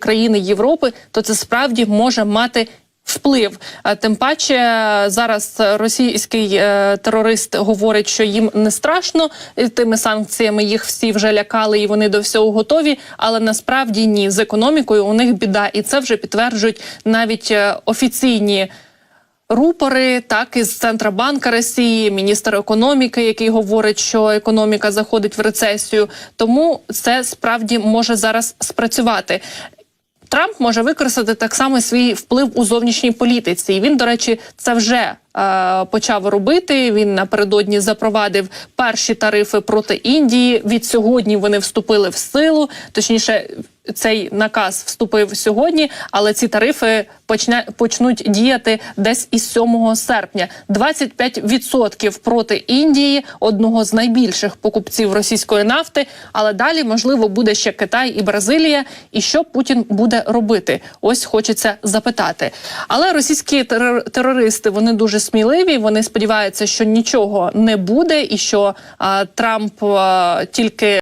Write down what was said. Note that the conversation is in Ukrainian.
країни Європи, то це справді може мати. Вплив Е, тим паче е, зараз російський е, терорист говорить, що їм не страшно тими санкціями їх всі вже лякали, і вони до всього готові. Але насправді ні, з економікою у них біда, і це вже підтверджують навіть е, офіційні рупори, так із Центробанка Росії, міністр економіки, який говорить, що економіка заходить в рецесію. Тому це справді може зараз спрацювати. Трамп може використати так само свій вплив у зовнішній політиці. І він, до речі, це вже почав робити. Він напередодні запровадив перші тарифи проти Індії. Від сьогодні вони вступили в силу. Точніше, цей наказ вступив сьогодні, але ці тарифи почне, почнуть діяти десь із 7 серпня. 25% проти Індії, одного з найбільших покупців російської нафти. Але далі можливо буде ще Китай і Бразилія. І що Путін буде робити? Ось хочеться запитати. Але російські терор- терористи вони сміливі. Вони сподіваються, що нічого не буде, і що а, Трамп а, тільки